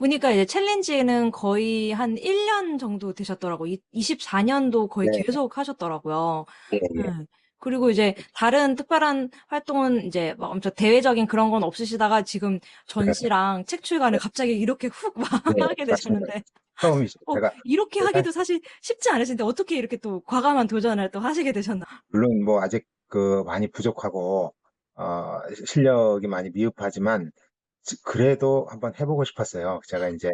보니까 이제 챌린지는 거의 한 1년 정도 되셨더라고요. 이 24년도 거의 네, 계속 하셨더라고요. 예, 네. 예. 그리고 이제 다른 특별한 활동은 이제 막 엄청 대외적인 그런 건 없으시다가 지금 전시랑 책 출간을 갑자기 이렇게 훅 막 네, 하게 맞습니다. 되셨는데, 처음이죠. 어, 제가, 이렇게 제가 하기도 사실 쉽지 않으신데 어떻게 이렇게 또 과감한 도전을 또 하시게 되셨나? 물론 뭐 아직 그 많이 부족하고, 어, 실력이 많이 미흡하지만, 지- 그래도 한번 해보고 싶었어요. 제가 이제,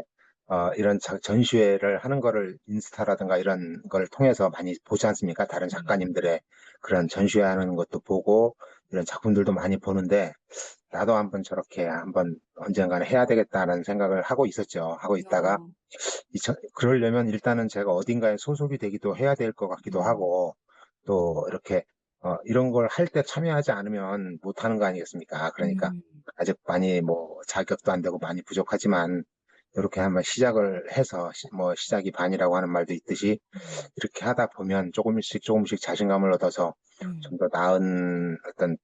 어, 이런 자- 전시회를 하는 거를 인스타라든가 이런 걸 통해서 많이 보지 않습니까? 다른 작가님들의 그런 전시회 하는 것도 보고, 이런 작품들도 많이 보는데, 나도 한번 저렇게 한번 언젠가는 해야 되겠다는 생각을 하고 있었죠. 하고 있다가, 어, 이 저- 그러려면 일단은 제가 어딘가에 소속이 되기도 해야 될 것 같기도 음, 하고, 또 이렇게, 어, 이런 걸 할 때 참여하지 않으면 못 하는 거 아니겠습니까? 그러니까 음, 아직 많이 뭐 자격도 안 되고 많이 부족하지만, 이렇게 한번 시작을 해서, 시- 뭐 시작이 반이라고 하는 말도 있듯이, 음, 이렇게 하다 보면 조금씩 조금씩 자신감을 얻어서 음, 좀더 나은 어떤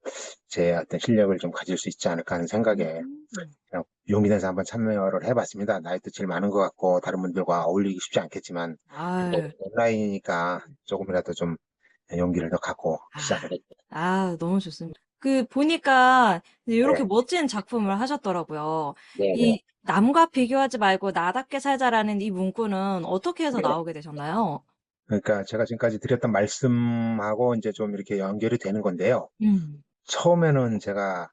제 어떤 실력을 좀 가질 수 있지 않을까 하는 생각에 음. 그냥 용기 내서 한번 참여를 해봤습니다. 나이도 제일 많은 것 같고 다른 분들과 어울리기 쉽지 않겠지만 또 아유. 온라인이니까 조금이라도 좀 용기를 더 갖고 아, 시작을 했죠. 아, 너무 좋습니다. 그, 보니까, 이렇게 네, 멋진 작품을 하셨더라고요. 네, 네. 이, 남과 비교하지 말고 나답게 살자라는 이 문구는 어떻게 해서 네. 나오게 되셨나요? 그러니까 제가 지금까지 드렸던 말씀하고 이제 좀 이렇게 연결이 되는 건데요. 음, 처음에는 제가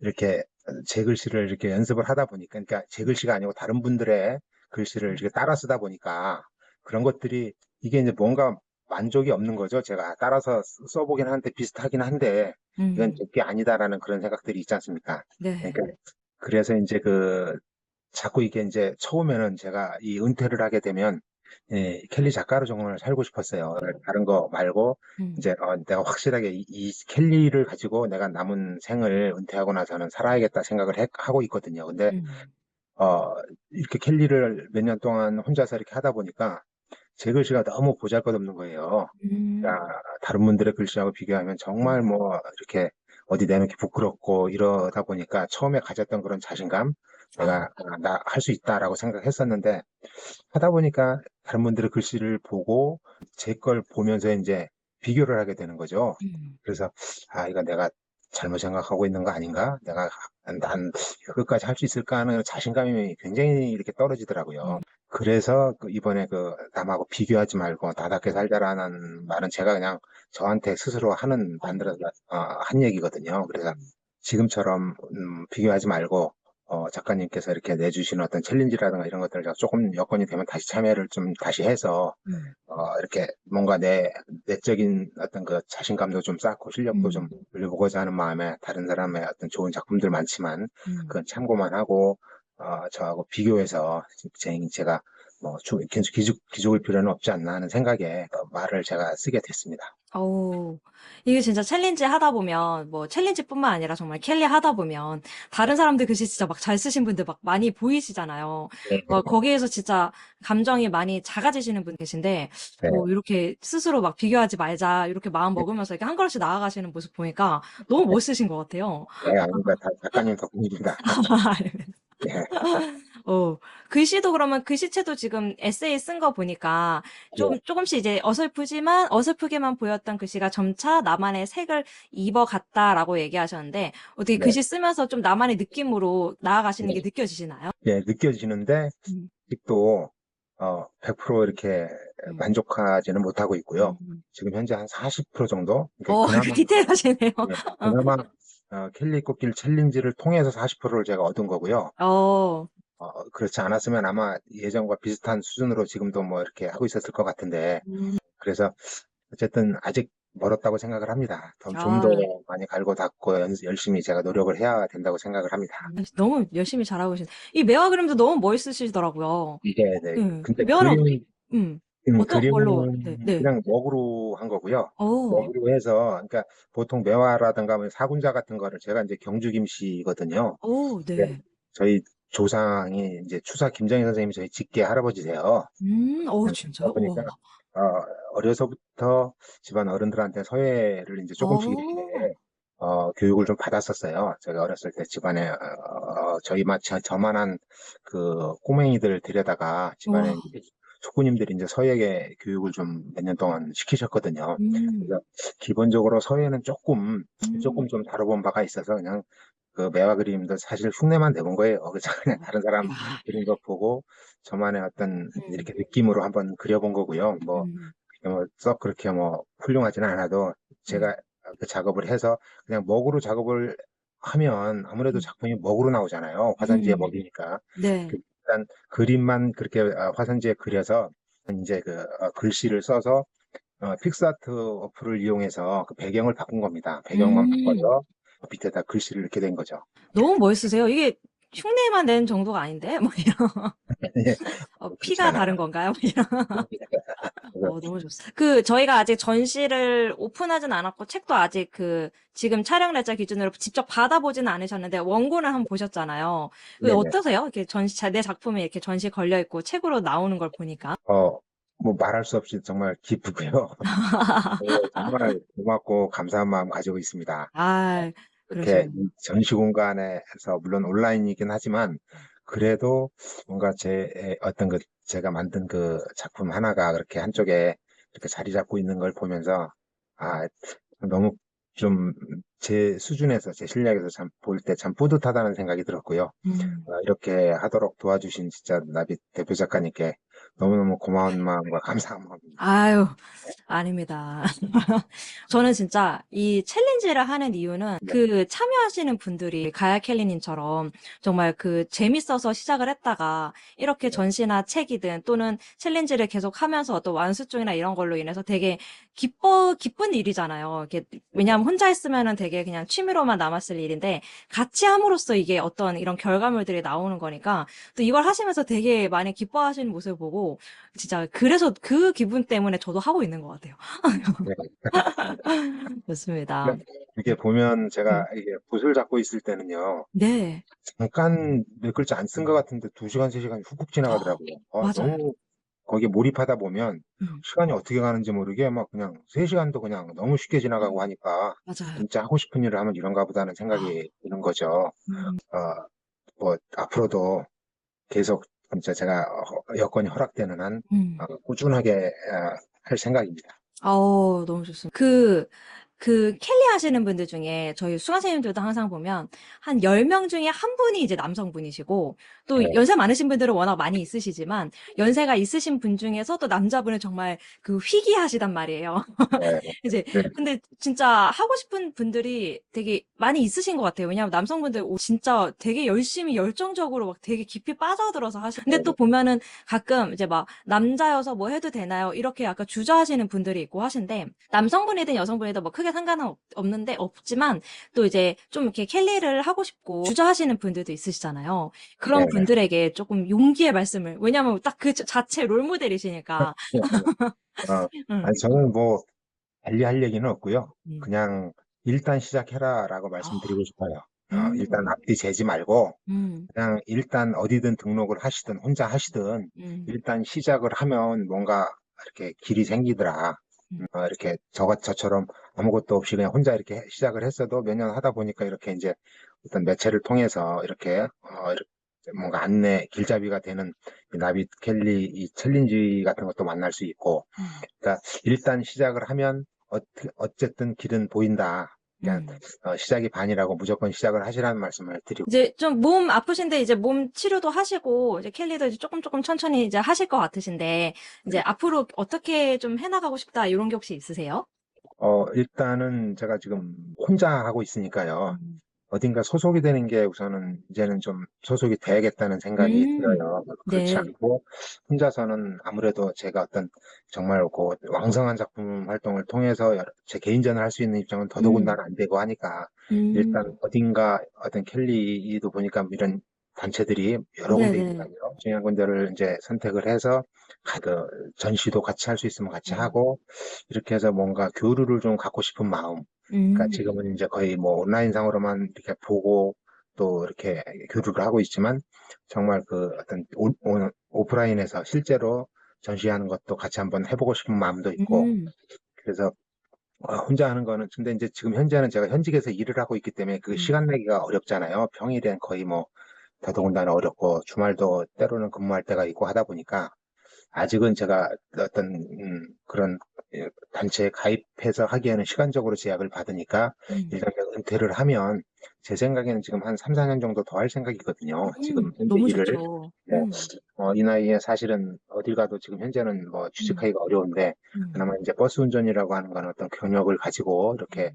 이렇게 제 글씨를 이렇게 연습을 하다 보니까, 그러니까 제 글씨가 아니고 다른 분들의 글씨를 이렇게 따라 쓰다 보니까 그런 것들이 이게 이제 뭔가 만족이 없는 거죠. 제가 따라서 쓰- 써보긴 하는데 비슷하긴 한데 이건 음, 제게 아니다라는 그런 생각들이 있지 않습니까? 네. 그러니까 그래서 이제 그 자꾸 이게 이제 처음에는 제가 이 은퇴를 하게 되면 예, 켈리 작가로 정말 살고 싶었어요. 다른 거 말고 음, 이제 어, 내가 확실하게 이, 이 켈리를 가지고 내가 남은 생을 은퇴하고 나서는 살아야겠다 생각을 해- 하고 있거든요. 근데 음, 어, 이렇게 켈리를 몇 년 동안 혼자서 이렇게 하다 보니까 제 글씨가 너무 보잘것없는 거예요. 음, 그러니까 다른 분들의 글씨하고 비교하면 정말 뭐 이렇게 어디 내놓기 부끄럽고 이러다 보니까 처음에 가졌던 그런 자신감, 아, 내가 나 할 수 있다라고 생각했었는데 하다 보니까 다른 분들의 글씨를 보고 제 걸 보면서 이제 비교를 하게 되는 거죠. 음, 그래서 아 이거 내가 잘못 생각하고 있는 거 아닌가? 내가 난 끝까지 할 수 있을까 하는 자신감이 굉장히 이렇게 떨어지더라고요. 음, 그래서 그 이번에 그 남하고 비교하지 말고 나답게 살자라는 말은 제가 그냥 저한테 스스로 하는 어, 만들어서 어, 한 얘기거든요. 그래서 음, 지금처럼 음, 비교하지 말고 어, 작가님께서 이렇게 내주시는 어떤 챌린지라든가 이런 것들을 제가 조금 여건이 되면 다시 참여를 좀 다시 해서 음, 어, 이렇게 뭔가 내 내적인 어떤 그 자신감도 좀 쌓고 실력도 좀 음, 올려보고자 하는 마음에 다른 사람의 어떤 좋은 작품들 많지만 음. 그건 참고만 하고 어, 저하고 비교해서 제, 제가 뭐 주- 계속 기죽, 기죽을 필요는 없지 않나 하는 생각에 어, 말을 제가 쓰게 됐습니다. 오, 이게 진짜 챌린지 하다 보면, 뭐, 챌린지뿐만 아니라 정말 캘리 하다 보면, 다른 사람들 글씨 진짜 막 잘 쓰신 분들 막 많이 보이시잖아요. 네, 막 거기에서 진짜 감정이 많이 작아지시는 분 계신데, 네, 뭐, 이렇게 스스로 막 비교하지 말자, 이렇게 마음 네, 먹으면서 이렇게 한 걸음씩 나아가시는 모습 보니까 너무 멋있으신 것 같아요. 네, 아닙니다. 다 작가님 덕분입니다. 네, 어, 글씨도 그러면 글씨체도 지금 에세이 쓴 거 보니까 네, 좀, 조금씩 이제 어설프지만 어설프게만 보였던 글씨가 점차 나만의 색을 입어갔다라고 얘기하셨는데 어떻게 네, 글씨 쓰면서 좀 나만의 느낌으로 나아가시는 게 네, 느껴지시나요? 네, 느껴지는데 음, 아직도 어, 100% 이렇게 음, 만족하지는 못하고 있고요. 음. 지금 현재 한 40% 정도? 그러니까 어, 그나마, 디테일하시네요. 예, 그나마 어, 켈리 꽃길 챌린지를 통해서 40%를 제가 얻은 거고요. 어, 어, 그렇지 않았으면 아마 예전과 비슷한 수준으로 지금도 뭐 이렇게 하고 있었을 것 같은데, 음, 그래서 어쨌든 아직 멀었다고 생각을 합니다. 좀더 아, 많이 갈고 닦고 연- 열심히 제가 노력을 해야 된다고 생각을 합니다. 너무 열심히 잘하고 계신. 이 매화 그림도 너무 멋있으시더라고요. 이게, 네. 네. 근데 매화는, 그림, 음, 음, 어떤 걸로, 네, 그림은 네. 그냥 먹으로 한 거고요. 어, 먹으로 해서, 그러니까 보통 매화라든가 뭐 사군자 같은 거를 제가 이제 경주 김씨거든요. 오, 네. 네. 저희 조상이 이제 추사 김정희 선생님이 저희 직계 할아버지세요. 음, 어, 그러다? 보니까 와. 어, 어려서부터 집안 어른들한테 서예를 이제 조금씩 이렇게 어, 어, 교육을 좀 받았었어요. 제가 어렸을 때 집안에, 어, 저희 마, 저, 저만한 그 꼬맹이들 데려다가 집안에 와. 숙부님들이 이제 서예계 교육을 좀 몇 년 동안 시키셨거든요. 음, 그래서 기본적으로 서예는 조금, 음. 조금 좀 다뤄본 바가 있어서 그냥 그 매화 그림도 사실 흉내만 내본 거예요. 그래서 그냥 다른 사람 야, 그린 거 보고 저만의 어떤 음, 이렇게 느낌으로 한번 그려본 거고요. 뭐, 음, 뭐, 썩 그렇게 뭐 훌륭하지는 않아도 음, 제가 그 작업을 해서 그냥 먹으로 작업을 하면 아무래도 음, 작품이 먹으로 나오잖아요. 화산지에 음. 먹이니까. 네. 그 일단 그림만 그렇게 아, 화산지에 그려서 이제 그 어, 글씨를 써서 어, 픽스아트 어플을 이용해서 그 배경을 바꾼 겁니다. 배경만 음, 바꿔서 밑에다 글씨를 이렇게 된 거죠. 너무 멋있으세요. 이게 흉내만 낸 정도가 아닌데? 뭐 이런. 예, 어, 피가. 다른 건가요? 뭐 이런. 어, 너무 좋습니다. 그, 저희가 아직 전시를 오픈하진 않았고, 책도 아직 그, 지금 촬영 날짜 기준으로 직접 받아보지는 않으셨는데, 원고는 한번 보셨잖아요. 그, 네네. 어떠세요? 이렇게 전시, 자- 내 작품이 이렇게 전시 걸려 있고, 책으로 나오는 걸 보니까. 어, 뭐 말할 수 없이 정말 기쁘고요. 네, 정말 고맙고 감사한 마음 가지고 있습니다. 아, 이렇게 그러시군요. 이 전시 공간에서 물론 온라인이긴 하지만 그래도 뭔가 제 어떤 그 제가 만든 그 작품 하나가 그렇게 한쪽에 이렇게 자리 잡고 있는 걸 보면서 아 너무 좀 제 수준에서 제 실력에서 참 볼 때 참 뿌듯하다는 생각이 들었고요. 음. 어, 이렇게 하도록 도와주신 진짜 나비 대표 작가님께 너무너무 고마운 마음과 감사한 마음입니다. 아유, 아닙니다. 저는 진짜 이 챌린지를 하는 이유는 네. 그 참여하시는 분들이 가야 켈리님처럼 정말 그 재밌어서 시작을 했다가 이렇게 네. 전시나 책이든 또는 챌린지를 계속 하면서 어떤 완수증이나 이런 걸로 인해서 되게 기뻐, 기쁜 일이잖아요. 왜냐하면 혼자 했으면은 되게 그냥 취미로만 남았을 일인데 같이 함으로써 이게 어떤 이런 결과물들이 나오는 거니까 또 이걸 하시면서 되게 많이 기뻐하시는 모습을 보고 진짜 그래서 그 기분 때문에 저도 하고 있는 것 같아요. 네. 좋습니다. 이렇게 보면 음. 제가 이게 붓을 잡고 있을 때는요. 네, 잠깐 몇 글자 안 쓴 것 같은데 두 시간, 세 시간이 훅훅 지나가더라고요. 아, 맞아요. 너무 거기에 몰입하다 보면 음, 시간이 어떻게 가는지 모르게 막 그냥 세 시간도 그냥 너무 쉽게 지나가고 하니까 맞아요. 진짜 하고 싶은 일을 하면 이런가 보다는 생각이 드는 거죠. 음, 어, 뭐 앞으로도 계속 진짜 제가 어, 여건이 허락되는 한 음. 어, 꾸준하게 어, 할 생각입니다. 어, 너무 좋습니다. 그, 그 켈리 하시는 분들 중에 저희 수강생님들도 항상 보면 한 10명 중에 한 분이 이제 남성분이시고 또 네. 연세 많으신 분들은 워낙 많이 있으시지만 연세가 있으신 분 중에서 또 남자분은 정말 그 희귀하시단 말이에요. 네, 이제 네, 근데 진짜 하고 싶은 분들이 되게 많이 있으신 것 같아요. 왜냐하면 남성분들 오- 진짜 되게 열심히 열정적으로 막 되게 깊이 빠져들어서 하시. 근데 또 보면은 가끔 이제 막 남자여서 뭐 해도 되나요? 이렇게 약간 주저하시는 분들이 있고 하신데 남성분이든 여성분이든 뭐 크게 상관은 없- 없는데 없지만 또 이제 좀 이렇게 캘리를 하고 싶고 주저하시는 분들도 있으시잖아요. 그런 네, 네. 분들에게 조금 용기의 말씀을 왜냐하면 딱 그 자체 롤 모델이시니까. 어, 응. 아니 저는 뭐 달리 할 얘기는 없고요. 음. 그냥 일단 시작해라라고 말씀드리고 싶어요. 어, 일단 음. 앞뒤 재지 말고 음. 그냥 일단 어디든 등록을 하시든 혼자 하시든 음. 일단 시작을 하면 뭔가 이렇게 길이 생기더라. 음. 어, 이렇게 저, 저처럼 아무것도 없이 그냥 혼자 이렇게 시작을 했어도 몇 년 하다 보니까 이렇게 이제 어떤 매체를 통해서 이렇게, 어, 이렇게 뭔가 안내, 길잡이가 되는 이 나비 켈리 이 챌린지 같은 것도 만날 수 있고, 음. 그러니까 일단 시작을 하면 어, 어쨌든 길은 보인다. 그러니까 음. 어, 시작이 반이라고 무조건 시작을 하시라는 말씀을 드리고 이제 좀 몸 아프신데 이제 몸 치료도 하시고 이제 켈리도 이제 조금 조금 천천히 이제 하실 것 같으신데 이제 앞으로 어떻게 좀 해나가고 싶다 이런 게 혹시 있으세요? 어, 일단은 제가 지금 혼자 하고 있으니까요. 음. 어딘가 소속이 되는 게 우선은 이제는 좀 소속이 돼야겠다는 생각이 음. 들어요. 그렇지 네. 않고 혼자서는 아무래도 제가 어떤 정말 그 왕성한 작품 활동을 통해서 여러- 제 개인전을 할 수 있는 입장은 더더군다나 안 되고 하니까 음. 일단 어딘가 어떤 켈리도 보니까 이런 단체들이 여러 군데 네네. 있거든요. 중요한 군데를 이제 선택을 해서 가- 그 전시도 같이 할 수 있으면 같이 음. 하고 이렇게 해서 뭔가 교류를 좀 갖고 싶은 마음. 그러니까 음. 지금은 이제 거의 뭐 온라인상으로만 이렇게 보고 또 이렇게 교류를 하고 있지만 정말 그 어떤 오, 오- 오프라인에서 실제로 전시하는 것도 같이 한번 해보고 싶은 마음도 있고 음. 그래서 어, 혼자 하는 거는 근데 이제 지금 현재는 제가 현직에서 일을 하고 있기 때문에 그 음. 시간 내기가 어렵잖아요. 평일엔 거의 뭐 더더군다나 어렵고 주말도 때로는 근무할 때가 있고 하다 보니까 아직은 제가 어떤 음, 그런 예, 단체에 가입해서 하기에는 시간적으로 제약을 받으니까 음. 일단 은퇴를 하면 제 생각에는 지금 한 3, 4년 정도 더 할 생각이거든요. 지금 음, 현재 너무 일을 좋죠. 네. 음, 어, 이 나이에 사실은 어딜 가도 지금 현재는 뭐 취직하기가 어려운데 음, 그나마 이제 버스 운전이라고 하는 건 어떤 경력을 가지고 이렇게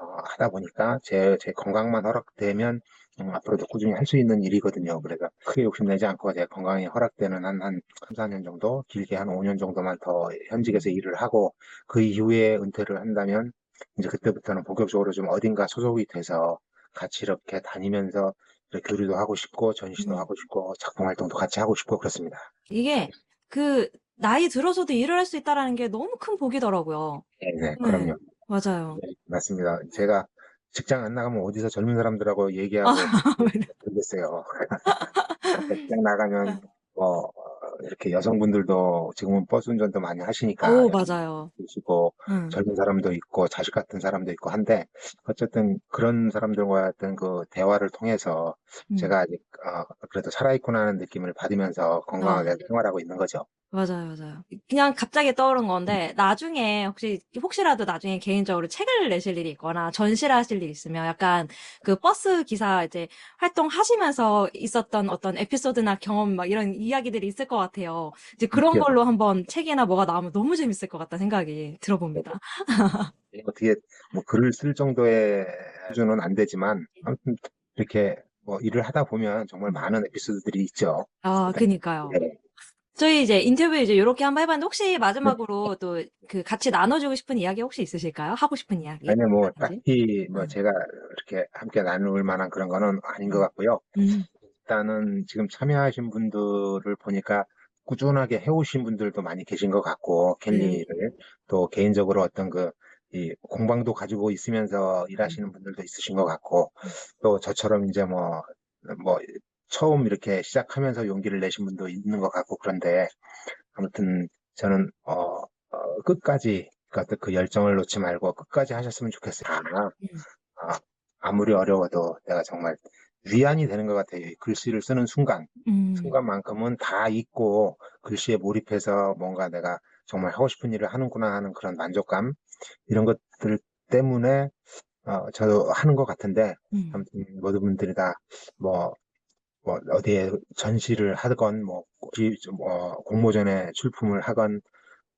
어, 하다 보니까 제, 제 건강만 허락되면 음, 앞으로도 꾸준히 할 수 있는 일이거든요. 그래서 크게 욕심내지 않고 제 건강이 허락되는 한, 한 3, 4년 정도, 길게 한 5년 정도만 더 현직에서 일을 하고 그 이후에 은퇴를 한다면 이제 그때부터는 본격적으로 좀 어딘가 소속이 돼서 같이 이렇게 다니면서 이렇게 교류도 하고 싶고 전시도 음. 하고 싶고 작품 활동도 같이 하고 싶고 그렇습니다. 이게 그 나이 들어서도 일을 할 수 있다라는 게 너무 큰 복이더라고요. 네, 네, 네, 그럼요. 맞아요. 네, 맞습니다. 제가 직장 안 나가면 어디서 젊은 사람들하고 아, 얘기하고 네. 그러겠어요. 직장 나가면 뭐 어, 이렇게 여성분들도 지금은 버스 운전도 많이 하시니까 오, 맞아요. 계시고 음, 젊은 사람도 있고 자식 같은 사람도 있고 한데 어쨌든 그런 사람들과 어떤 그 대화를 통해서 음. 제가 아직 어, 그래도 살아있구나 하는 느낌을 받으면서 건강하게 아. 생활하고 있는 거죠. 맞아요, 맞아요. 그냥 갑자기 떠오른 건데, 나중에, 혹시, 혹시라도 나중에 개인적으로 책을 내실 일이 있거나, 전시를 하실 일이 있으면, 약간, 그 버스 기사 이제 활동하시면서 있었던 어떤 에피소드나 경험, 막 이런 이야기들이 있을 것 같아요. 이제 그런. 걸로 한번 책이나 뭐가 나오면 너무 재밌을 것 같다는 생각이 들어봅니다. 어떻게 뭐 글을 쓸 정도의 수준은 안 되지만 아무튼 이렇게 뭐 일을 하다 보면 정말 많은 에피소드들이 있죠. 아, 그니까요. 네. 저희 이제 인터뷰 이제 이렇게 한번 해봤는데, 혹시 마지막으로 또 그 같이 나눠주고 싶은 이야기 혹시 있으실까요? 하고 싶은 이야기? 아니 뭐 라든지? 딱히 뭐 음. 제가 이렇게 함께 나눌 만한 그런 거는 아닌 것 음. 같고요. 음, 일단은 지금 참여하신 분들을 보니까 꾸준하게 해오신 분들도 많이 계신 것 같고 네. 켈리를 또 개인적으로 어떤 그 이 공방도 가지고 있으면서 일하시는 분들도 있으신 것 같고 또 저처럼 이제 뭐 뭐 처음 이렇게 시작하면서 용기를 내신 분도 있는 것 같고 그런데 아무튼 저는 어, 어, 끝까지 그그 열정을 놓지 말고 끝까지 하셨으면 좋겠어요. 아, 음. 아, 아무리 어려워도 내가 정말 위안이 되는 것 같아요. 이 글씨를 쓰는 순간, 음, 순간만큼은 다 잊고 글씨에 몰입해서 뭔가 내가 정말 하고 싶은 일을 하는구나 하는 그런 만족감, 이런 것들 때문에 어, 저도 하는 것 같은데, 음. 아무튼 모든 분들이 다 뭐, 뭐 어디에 전시를 하건 뭐, 이- 뭐 공모전에 출품을 하건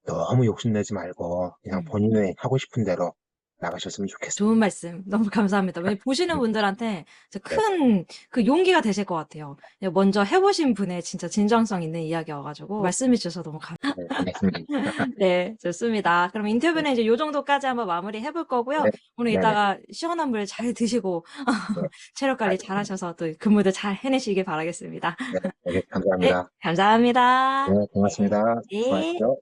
너무 욕심내지 말고 그냥 음. 본인이 하고 싶은 대로 나가셨으면 좋겠어요. 좋은 말씀. 너무 감사합니다. 보시는 분들한테 큰 그 용기가 되실 것 같아요. 먼저 해보신 분의 진짜 진정성 있는 이야기여가지고 말씀해 주셔서 너무 감, 네, 고맙습니다. 네, 좋습니다. 그럼 인터뷰는 이제 요 정도까지 한번 마무리 해볼 거고요. 네, 오늘 네네. 이따가 시원한 물 잘 드시고 네. 체력 관리 잘 하셔서 또 근무도 잘 해내시길 바라겠습니다. 네, 네, 네, 감사합니다. 감사합니다. 네, 고맙습니다. 네. 수고하십시오.